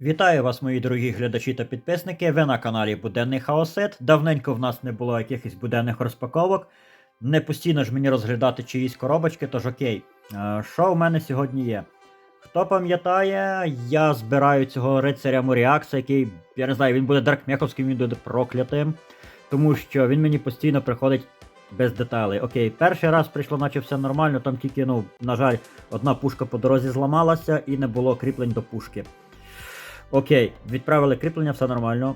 Вітаю вас, мої дорогі глядачі та підписники. Ви на каналі Буденний Хаосит. Давненько в нас не було якихось буденних розпаковок. Не постійно ж мені розглядати чиїсь коробочки, тож окей. Е, Що в мене сьогодні є? Хто пам'ятає, я збираю цього рицаря Моріакса, який, я не знаю, він буде даркмеховським, він буде проклятим. Тому що він мені постійно приходить без деталей. Окей, перший раз прийшло, наче все нормально, там тільки, ну, на жаль, одна пушка по дорозі зламалася і не було кріплень до пушки. Окей, відправили кріплення, все нормально.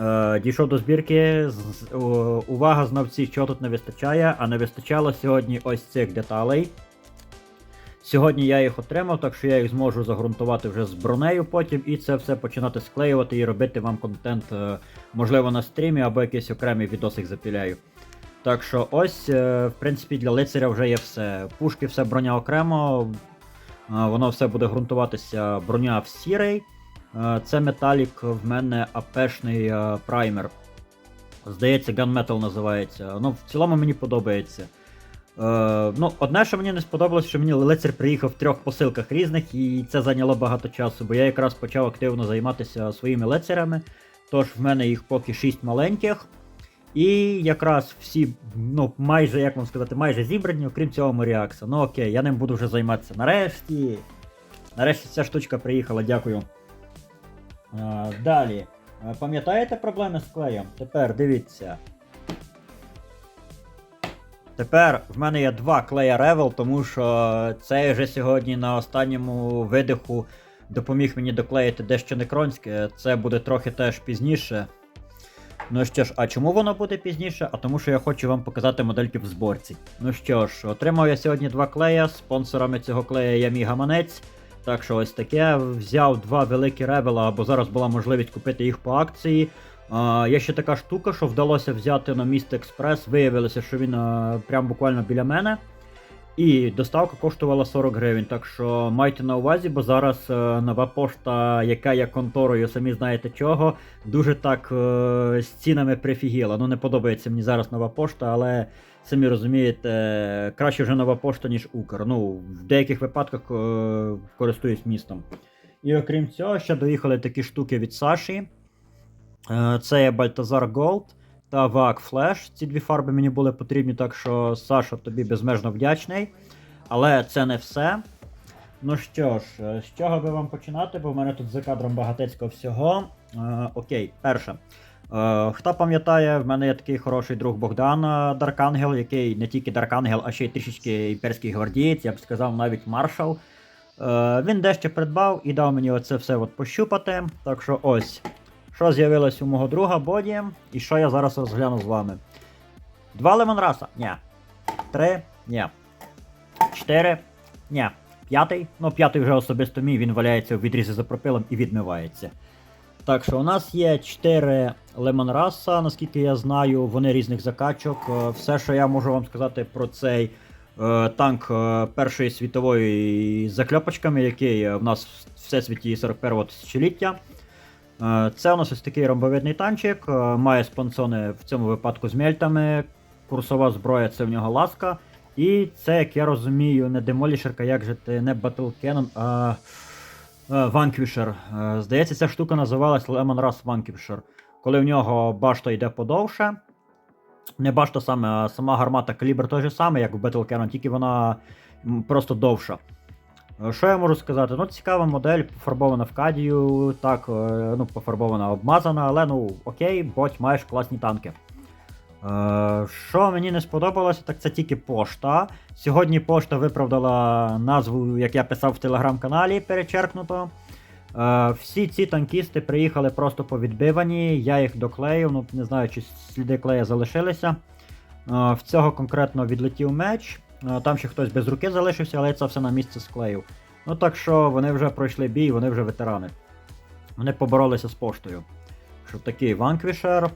Е, дійшов до збірки. з- о, увага, знавці, що тут не вистачає, а не вистачало сьогодні ось цих деталей. Сьогодні я їх отримав, так що я їх зможу загрунтувати вже з бронею потім і це все починати склеювати і робити вам контент, е, можливо, на стрімі або якийсь окремий відосик запіляю. Так що ось, е, в принципі, для лицаря вже є все. Пушки, все броня окремо. е, Воно все буде ґрунтуватися броня в сірий. Е, Це металік в мене АПшний е, праймер. Здається, Gunmetal називається. Ну, в цілому мені подобається. Е, ну, одне, що мені не сподобалось, що мені лицар приїхав в трьох посилках різних, і це зайняло багато часу, бо я якраз почав активно займатися своїми лицарями. Тож в мене їх поки 6 маленьких. І якраз всі, ну, майже, як вам сказати, майже зібрані, окрім цього Моріакса. Ну окей, я ним буду вже займатися. Нарешті. Нарешті ця штучка приїхала, дякую. Далі. Пам'ятаєте проблеми з клеєм? Тепер дивіться. Тепер в мене є два клея Revel, тому що цей вже сьогодні на останньому видиху допоміг мені доклеїти дещо некронське. Це буде трохи теж пізніше. Ну що ж, а чому воно буде пізніше? А тому що я хочу вам показати модельки в зборці. Ну що ж, отримав я сьогодні два клея. Спонсорами цього клея є мій гаманець. Так що ось таке. Взяв два великі ревела, бо зараз була можливість купити їх по акції. А, є ще така штука, що вдалося взяти на міст Експрес. Виявилося, що він а, прям буквально біля мене. І доставка коштувала 40 гривень. Так що майте на увазі, бо зараз е, нова пошта, яка є конторою, самі знаєте чого, дуже так е, з цінами прифігіла. Ну не подобається мені зараз нова пошта, але самі розумієте, краще вже нова пошта, ніж Укр. Ну, в деяких випадках е, користуюсь містом. І окрім цього, ще доїхали такі штуки від Саші. Е, Це є Baltazar Gold та VAC Flash. Ці дві фарби мені були потрібні, так що Саша тобі безмежно вдячний. Але це не все. Ну що ж, е, з чого би вам починати, бо в мене тут за кадром багатецько всього. Окей, перше. Е, хто пам'ятає, в мене є такий хороший друг Богдан е, Даркангел, який не тільки Даркангел, а ще й трішечки імперський гвардієць, я б сказав, навіть маршал. Е, він дещо придбав і дав мені оце все от пощупати. Так що ось, що з'явилось у мого друга Боді, і що я зараз розгляну з вами. Два лемонраса? Ні. Три? Ні. Чотири? Ні. П'ятий? Ну, п'ятий вже особисто мій, він валяється у відрізі за пропилом і відмивається. Так що у нас є 4 лемонраса, наскільки я знаю, вони різних закачок. Е, Все, що я можу вам сказати про цей е, танк е, Першої світової з закльопочками, який в нас в всесвіті 41-го тисячоліття. Це у нас ось такий ромбовидний танчик, має спонсони в цьому випадку з мельтами. Курсова зброя це в нього ласка. І це, як я розумію, не демолішерка, як же ти, не Cannon, а е, Vanquisher. Е, Здається, ця штука називалась Lemon Rush Vanquisher. Коли в нього башта йде подовше. Не башта саме, а сама гармата калібр той же самий, як в Battle Cannon, тільки вона просто довша. Е, Що я можу сказати? Ну, цікава модель, пофарбована в кадію, так, ну, пофарбована, обмазана, але ну окей, боть, маєш класні танки. Е, Що мені не сподобалося, так це тільки пошта. Сьогодні пошта виправдала назву, як я писав в телеграм-каналі, перечеркнуто. Е, Всі ці танкісти приїхали просто по відбивані, я їх доклеїв, ну не знаю, чи сліди клея залишилися. Е, В цього конкретно відлетів меч. Там ще хтось без руки залишився, але це все на місце склеїв. Ну так що вони вже пройшли бій, вони вже ветерани. Вони поборолися з поштою. Що такий Ванквішер.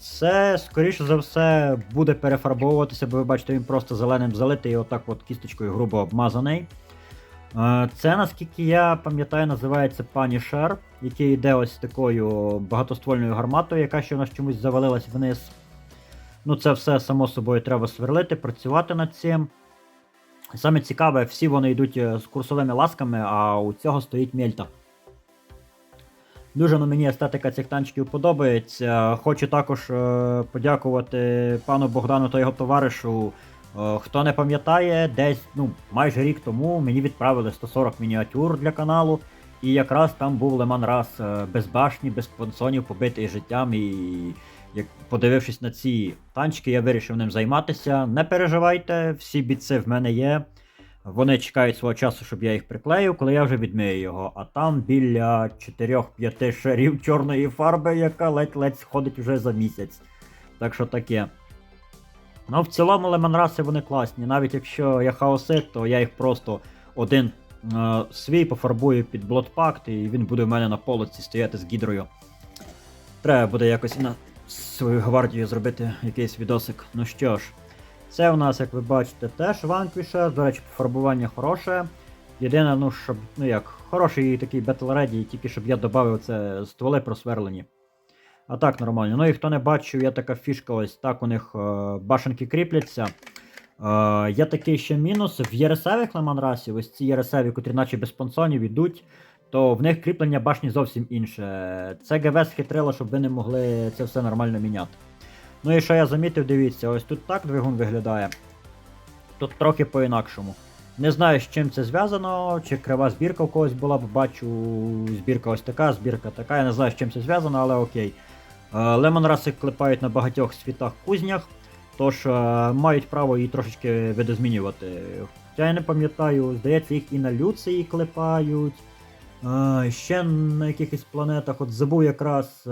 Це, скоріше за все, буде перефарбовуватися, бо ви бачите, він просто зеленим залитий і отак от кісточкою грубо обмазаний. Це, наскільки я пам'ятаю, називається Punisher, який йде ось такою багатоствольною гарматою, яка ще у нас чомусь завалилась вниз. Ну, це все само собою треба сверлити, працювати над цим. Саме цікаве, всі вони йдуть е, з курсовими ласками, а у цього стоїть мельта. Дуже ну, мені естетика цих танчиків подобається. Хочу також е, подякувати пану Богдану та його товаришу. Е, хто не пам'ятає, десь ну, майже рік тому мені відправили 140 мініатюр для каналу. І якраз там був Леман Раз е, без башні, без понсонів, побитий життям. І як подивившись на ці танчики, я вирішив ним займатися. Не переживайте, всі бійці в мене є. Вони чекають свого часу, щоб я їх приклеїв, коли я вже відмию його. А там біля 4-5 шарів чорної фарби, яка ледь-ледь сходить вже за місяць. Так що таке. Ну, в цілому лемонраси вони класні. Навіть якщо я хаосит, то я їх просто один е, свій пофарбую під блотпакт, і він буде в мене на полоці стояти з гідрою. Треба буде якось на свою гвардію зробити якийсь відосик. Ну що ж, це у нас, як ви бачите, теж ванквішер. До речі, пофарбування хороше. Єдине, ну, щоб, ну як, хороший такий Battle Ready, тільки щоб я додав це стволи просверлені. А так нормально. Ну і хто не бачив, є така фішка, ось так у них е, башенки кріпляться. Е, є такий ще мінус. В єресевих леманрасів, ось ці єресеві, котрі наче без понсонів ідуть, то в них кріплення башні зовсім інше. Це ГВ схитрило, щоб ви не могли це все нормально міняти. Ну і що я замітив, дивіться, ось тут так двигун виглядає. Тут трохи по-інакшому. Не знаю, з чим це зв'язано, чи крива збірка у когось була, бо бачу, збірка ось така, збірка така. Я не знаю, з чим це зв'язано, але окей. Лемонраси клепають на багатьох світах кузнях, тож е, мають право її трошечки видозмінювати. Хоча я не пам'ятаю, здається, їх і на Люції клепають. Ще на якихось планетах, от забув якраз.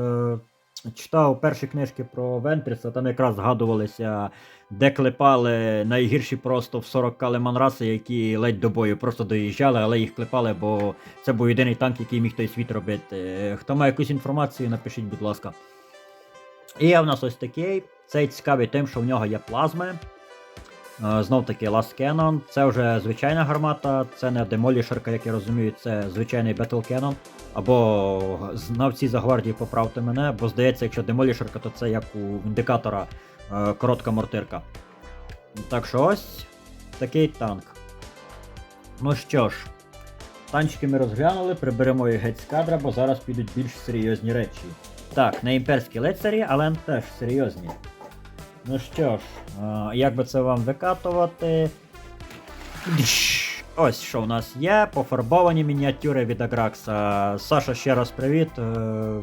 Е, Читав перші книжки про Вентріса, там якраз згадувалися, де клепали найгірші просто в 40 леманраси, які ледь до бою просто доїжджали, але їх клепали, бо це був єдиний танк, який міг той світ робити. Хто має якусь інформацію, напишіть, будь ласка. І в нас ось такий. Цей цікавий тим, що в нього є плазми. Е, Знов таки Last Cannon. Це вже звичайна гармата, це не демолішерка, як я розумію, це звичайний Battle Cannon. Або знавці за гвардії поправте мене, бо здається, якщо демолішерка, то це як у індикатора е, коротка мортирка. Так що ось такий танк. Ну що ж, танчики ми розглянули, приберемо їх геть з кадра, бо зараз підуть більш серйозні речі. Так, не імперські лицарі, але теж серйозні. Ну що ж, як би це вам викатувати? Ось що в нас є. Пофарбовані мініатюри від Агракса. Саша, ще раз привіт. е,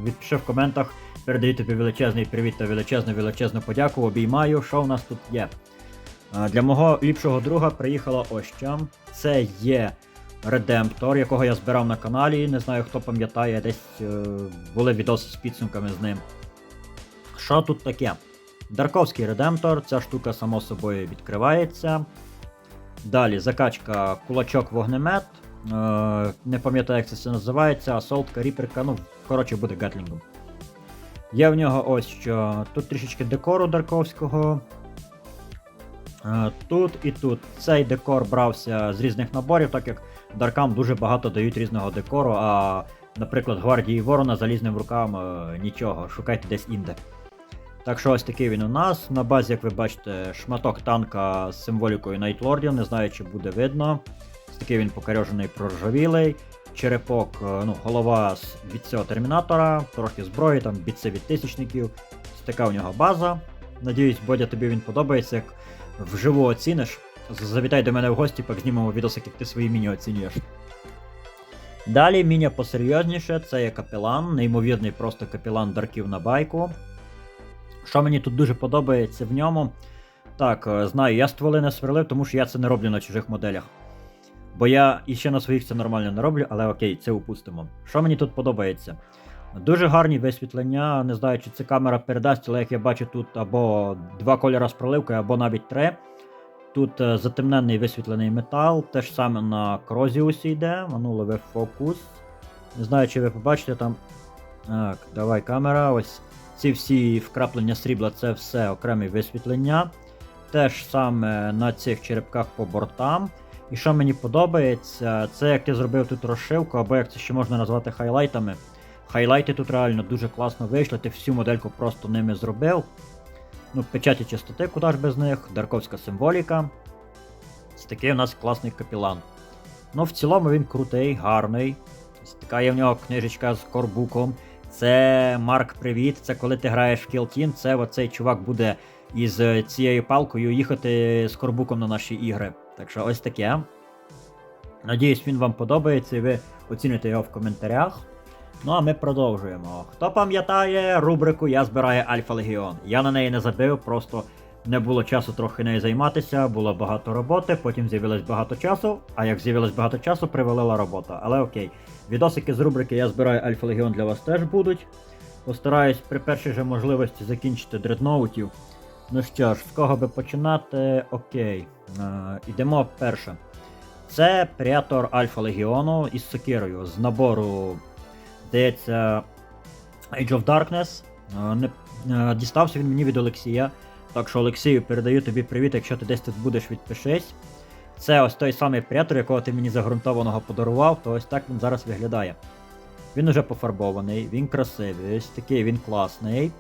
Відпиши в коментах. Передаю тобі величезний привіт та величезну величезну подяку. Обіймаю, що в нас тут є. Для мого ліпшого друга приїхала ось що. Це є Редемптор, якого я збирав на каналі. Не знаю, хто пам'ятає, десь е, були відоси з підсумками з ним. Що тут таке? Дарковський редемптор, ця штука само собою відкривається. Далі закачка кулачок вогнемет. Е, не пам'ятаю, як це все називається, асолтка, ріперка, ну, коротше, буде гатлінгом. Є в нього ось що. Тут трішечки декору Дарковського. Е, Тут і тут. Цей декор брався з різних наборів, так як Даркам дуже багато дають різного декору, а, наприклад, гвардії Ворона залізним рукам е, нічого, шукайте десь інде. Так що ось такий він у нас. На базі, як ви бачите, шматок танка з символікою Найтлордів, не знаю, чи буде видно. Ось такий він покорежений, проржавілий. Черепок, е, ну, голова від цього термінатора, трохи зброї, там бійці від тисячників. Ось така у нього база. Надіюсь, Бодя, тобі він подобається, як вживу оціниш. Завітай до мене в гості, пак знімемо відосик, як ти свої міні оцінюєш. Далі міня посерйозніше, це є капелан, неймовірний просто капелан дарків на байку. Що мені тут дуже подобається в ньому. Так, е, знаю, я стволи не сверлив, тому що я це не роблю на чужих моделях. Бо я іще на своїх це нормально не роблю, але окей, це упустимо. Що мені тут подобається? Дуже гарні висвітлення, не знаю, чи це камера передасть, але як я бачу, тут або два кольори з проливкою, або навіть три. Тут е, затемнений висвітлений метал, те ж саме на Крозіусі йде, ану лови фокус. Не знаю, чи ви побачите там. Так, давай камера. Ось ці всі вкраплення срібла це все окреме висвітлення. Те ж саме на цих черепках по бортам. І що мені подобається, це як ти зробив тут розшивку, або як це ще можна назвати хайлайтами. Хайлайти тут реально дуже класно вийшли, ти всю модельку просто ними зробив. Ну, печаті чистоти, куди ж без них, дарковська символіка. Це такий у нас класний капілан. Ну, в цілому він крутий, гарний. Ось така є в нього книжечка з корбуком. Це Марк Привіт. Це коли ти граєш в Kill Team, це оцей чувак буде із е, цією палкою їхати з корбуком на наші ігри. Так що ось таке. Надіюсь, він вам подобається і ви оціните його в коментарях. Ну а ми продовжуємо. Хто пам'ятає рубрику Я збираю Альфа Легіон? Я на неї не забив, просто не було часу трохи нею займатися, було багато роботи, потім з'явилось багато часу, а як з'явилось багато часу, привалила робота. Але окей. Відосики з рубрики Я збираю Альфа Легіон для вас теж будуть. Постараюсь при першій же можливості закінчити дредноутів. Ну що ж, з кого би починати? Окей. Е, ідемо перше. Це Преатор Альфа Легіону із Сокирою з набору, здається, Age of Darkness. Е, Не, е, дістався він мені від Олексія. Так що, Олексію, передаю тобі привіт, якщо ти десь тут будеш, відпишись. Це ось той самий Претор, якого ти мені загрунтованого подарував, то ось так він зараз виглядає. Він уже пофарбований, він красивий, ось такий він класний.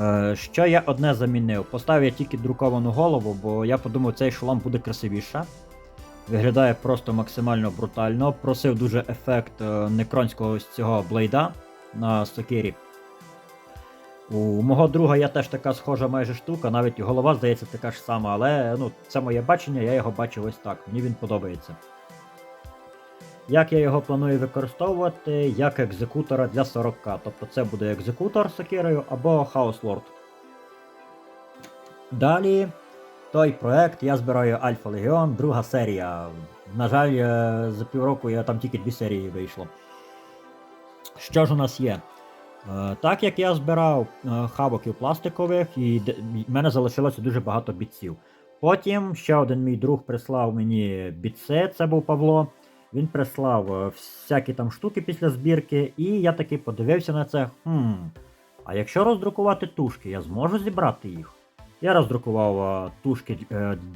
Е, що я одне замінив? Поставив я тільки друковану голову, бо я подумав, цей шолом буде красивіше. Виглядає просто максимально брутально. Просив дуже ефект е, некронського ось цього блейда на сокирі. У мого друга є теж така схожа майже штука, навіть і голова, здається, така ж сама, але ну, це моє бачення, я його бачив ось так. Мені він подобається. Як я його планую використовувати як екзекутора для 40к. Тобто це буде екзекутор з сокирою або Хаос Лорд. Далі той проект я збираю Альфа Легіон, друга серія. На жаль, е, за півроку я там тільки дві серії вийшло. Що ж у нас є? Е, Так як я збирав е, хавоків пластикових, і в мене залишилося дуже багато бітців. Потім ще один мій друг прислав мені бітси, це був Павло. Він прислав е, всякі там штуки після збірки, і я таки подивився на це. Хм, а якщо роздрукувати тушки, я зможу зібрати їх? Я роздрукував тушки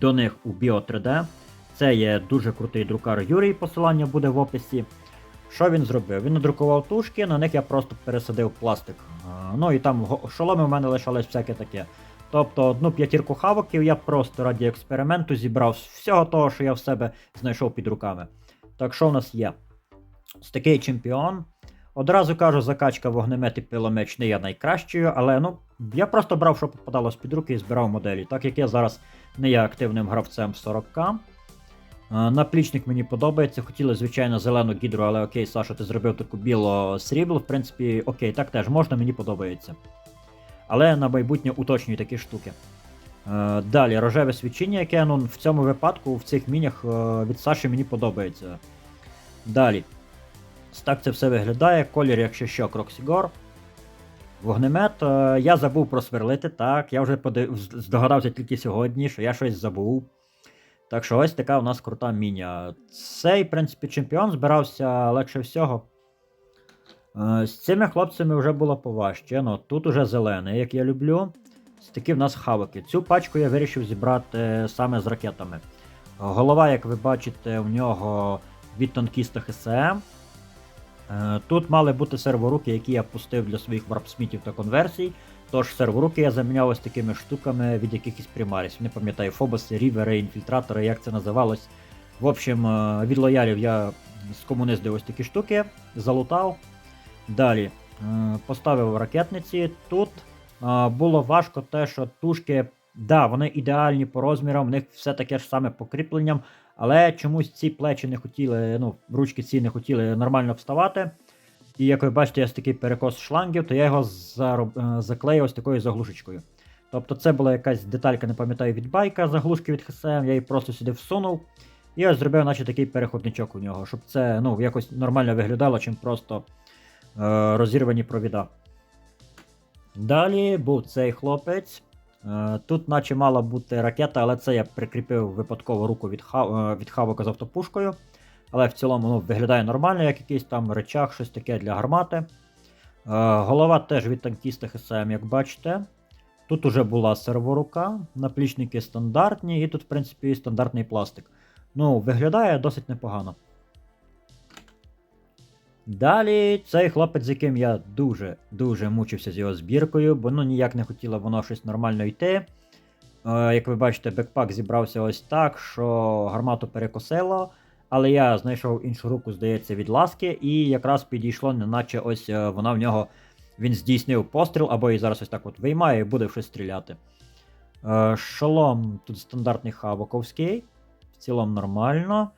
до них у Bio 3D. Це є дуже крутий друкар Юрій, посилання буде в описі. Що він зробив? Він надрукував тушки, на них я просто пересадив пластик. Ну і там шоломи в мене лишалось всяке таке. Тобто одну п'ятірку хавоків я просто раді експерименту зібрав з всього того, що я в себе знайшов під руками. Так що в нас є? Ось такий чемпіон. Одразу кажу, закачка вогнемет і пиломеч не є найкращою, але ну, я просто брав, що попадалось під руки і збирав моделі. Так як я зараз не є активним гравцем 40к. Е, Наплічник мені подобається. Хотіли, звичайно, зелену гідру, але окей, Саша, ти зробив таку біло срібло. В принципі, окей, так теж можна, мені подобається. Але на майбутнє уточнюю такі штуки. Е, Далі, рожеве свічення, яке ну, в цьому випадку в цих мінях е, від Саші мені подобається. Далі. Так це все виглядає. Колір, якщо що, Кроксігор. Вогнемет. Я забув просверлити, так. Я вже подив... здогадався тільки сьогодні, що я щось забув. Так що ось така у нас крута міня. Цей, в принципі, чемпіон збирався легше всього. Е, З цими хлопцями вже було поважче. Ну, тут уже зелений, як я люблю. Такі в нас хавики. Цю пачку я вирішив зібрати саме з ракетами. Голова, як ви бачите, в нього від танкіста ХСМ. Е, Тут мали бути серворуки, які я пустив для своїх варпсмітів та конверсій. Тож серворуки я заміняв ось такими штуками від якихось примарів. Не пам'ятаю, фобоси, рівери, інфільтратори, як це називалось. В общем, е, від лоялів я скомуниздив ось такі штуки, залутав. Далі е, поставив ракетниці. Тут е, було важко те, що тушки, да, вони ідеальні по розмірам, в них все таке ж саме по кріпленням, але чомусь ці плечі не хотіли, ну, ручки ці не хотіли нормально вставати. І як ви бачите, ось такий перекос шлангів, то я його зароб... е, заклеїв ось такою заглушечкою. Тобто це була якась деталька, не пам'ятаю, від байка, заглушки від ХСМ, я її просто сюди всунув. І ось зробив, наче такий переходничок у нього, щоб це ну, якось нормально виглядало, чим просто е, розірвані провіда. Далі був цей хлопець. Е, Тут, наче мала бути ракета, але це я прикріпив випадково руку від, хав... е, від хавока з автопушкою. Але в цілому ну, виглядає нормально, як якийсь там речах, щось таке для гармати. Е, голова теж від танкіста ХСМ, як бачите. Тут уже була серворука, наплічники стандартні, і тут, в принципі, стандартний пластик. Ну, виглядає досить непогано. Далі цей хлопець, з яким я дуже-дуже мучився з його збіркою, бо ну ніяк не хотіло воно щось нормально йти. Е, як ви бачите, бекпак зібрався ось так, що гармату перекосило. Але я знайшов іншу руку, здається, від ласки, і якраз підійшло, неначе ось е, вона в нього. Він здійснив постріл, або і зараз ось так от виймає і буде щось стріляти. Е, шолом тут стандартний хавоковський. В цілому нормально.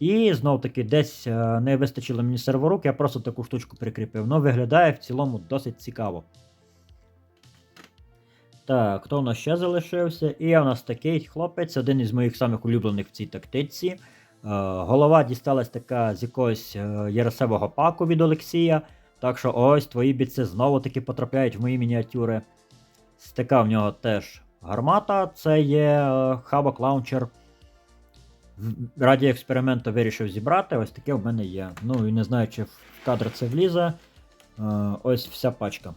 І знов таки десь е, не вистачило мені серворук, я просто таку штучку прикріпив. Ну, виглядає в цілому досить цікаво. Так, хто у нас ще залишився? І у нас такий хлопець, один із моїх самих улюблених в цій тактиці. Е, голова дісталась така з якогось е, Єресевого паку від Олексія. Так що ось твої бійці знову таки потрапляють в мої мініатюри. Стика в нього теж гармата, це є е, хабок лаунчер. Раді експерименту вирішив зібрати, ось таке в мене є. Ну і не знаю, чи в кадр це влізе. Е, ось вся пачка.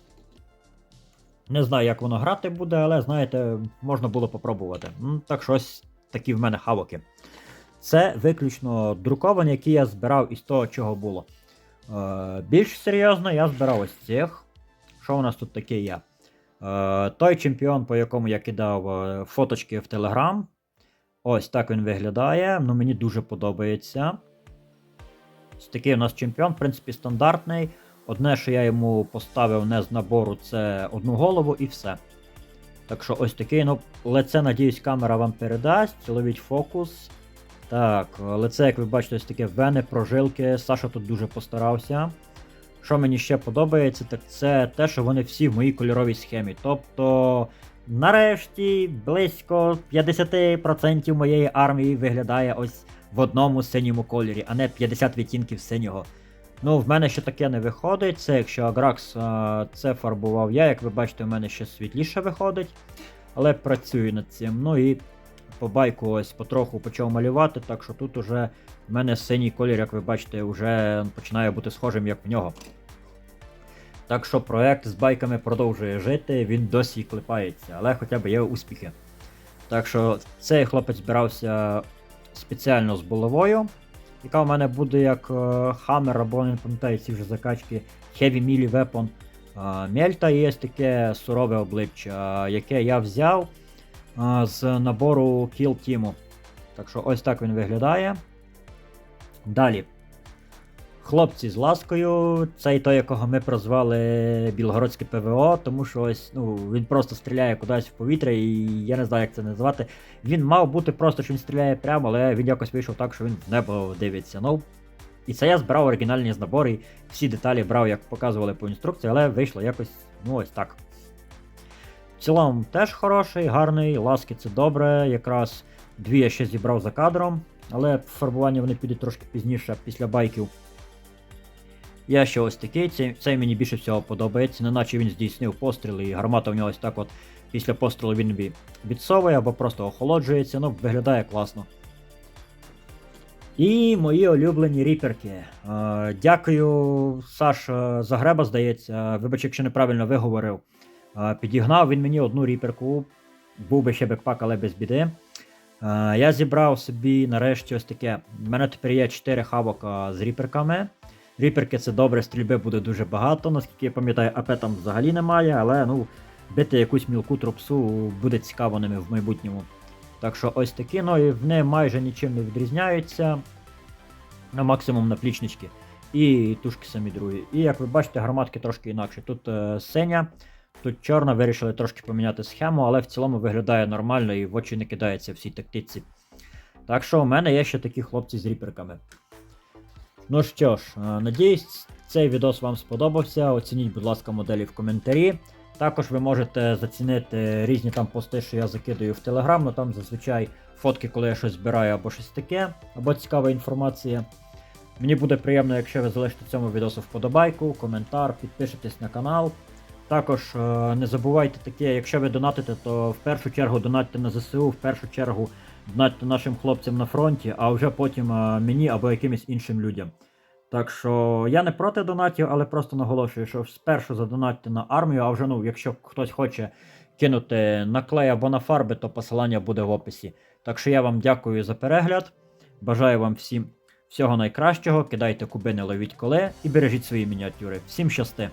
Не знаю, як воно грати буде, але знаєте, можна було попробувати. Так що ось такі в мене хавоки. Це виключно друковані, які я збирав із того, чого було. Е, більш серйозно, я збирав ось цих. Що у нас тут таке є? Е, той чемпіон, по якому я кидав е, фоточки в Телеграм. Ось так він виглядає. Ну, мені дуже подобається. Ось такий у нас чемпіон, в принципі, стандартний. Одне, що я йому поставив не з набору, це одну голову і все. Так що ось такий, ну, лице, надіюсь, камера вам передасть. Ловіть фокус. Так, лице, як ви бачите, ось таке вени, прожилки. Саша тут дуже постарався. Що мені ще подобається, так це те, що вони всі в моїй кольоровій схемі. Тобто, нарешті, близько 50% моєї армії виглядає ось в одному синьому кольорі, а не 50 відтінків синього. Ну, в мене ще таке не виходить. Це якщо Агракс а, це фарбував я, як ви бачите, в мене ще світліше виходить. Але працюю над цим. Ну і по байку ось потроху почав малювати, так що тут уже в мене синій колір, як ви бачите, вже починає бути схожим як в нього. Так що проект з байками продовжує жити, він досі клепається, але хоча б є успіхи. Так що цей хлопець збирався спеціально з булавою, яка у мене буде як Хаммер, або не пам'ятаю ці вже закачки Heavy Melee Weapon. Мельта є таке сурове обличчя, яке я взяв з набору Kill Team. Так що ось так він виглядає. Далі. Хлопці з ласкою, цей той, якого ми прозвали Білгородське ПВО, тому що ось ну, він просто стріляє кудись в повітря, і я не знаю, як це назвати. Він мав бути просто, що він стріляє прямо, але він якось вийшов так, що він в небо дивиться. Ну, і це я збирав оригінальні набори, всі деталі брав, як показували по інструкції, але вийшло якось, ну ось так. Цілому теж хороший, гарний, ласки це добре. Якраз дві я ще зібрав за кадром, але фарбування вони підуть трошки пізніше після байків. Я ще ось такий, цей, цей мені більше всього подобається, неначе він здійснив постріл, і гармата в нього ось так от після пострілу він відсовує або просто охолоджується, ну виглядає класно. І мої улюблені ріперки. Е, дякую, Саш е, Загреба, здається. Вибач, якщо неправильно виговорив. Підігнав він мені одну ріперку. Був би ще бекпак, але без біди. Я зібрав собі нарешті ось таке. У мене тепер є 4 хавока з ріперками. Ріперки це добре, стрільби буде дуже багато, наскільки я пам'ятаю, АП там взагалі немає, але ну, бити якусь мілку тропсу буде цікаво ними в майбутньому. Так що ось такі, ну і вони майже нічим не відрізняються. На максимум наплічнички. І тушки самі другі. І як ви бачите, гарматки трошки інакше. Тут е, синя, тут чорна, вирішили трошки поміняти схему, але в цілому виглядає нормально і в очі не кидається в цій тактиці. Так що у мене є ще такі хлопці з ріперками. Ну що ж, е, надіюсь, цей відос вам сподобався. Оцініть, будь ласка, моделі в коментарі. Також ви можете зацінити різні там пости, що я закидаю в Телеграм, ну там зазвичай фотки, коли я щось збираю або щось таке, або цікава інформація. Мені буде приємно, якщо ви залишите цьому відосу вподобайку, коментар, підпишетесь на канал. Також е, не забувайте таке, якщо ви донатите, то в першу чергу донатьте на ЗСУ, в першу чергу донатьте нашим хлопцям на фронті, а вже потім е, мені або якимось іншим людям. Так що я не проти донатів, але просто наголошую, що спершу задонатьте на армію, а вже ну, якщо хтось хоче кинути на клей або на фарби, то посилання буде в описі. Так що я вам дякую за перегляд. Бажаю вам всім всього найкращого. Кидайте кубини, ловіть коле і бережіть свої мініатюри. Всім щасти!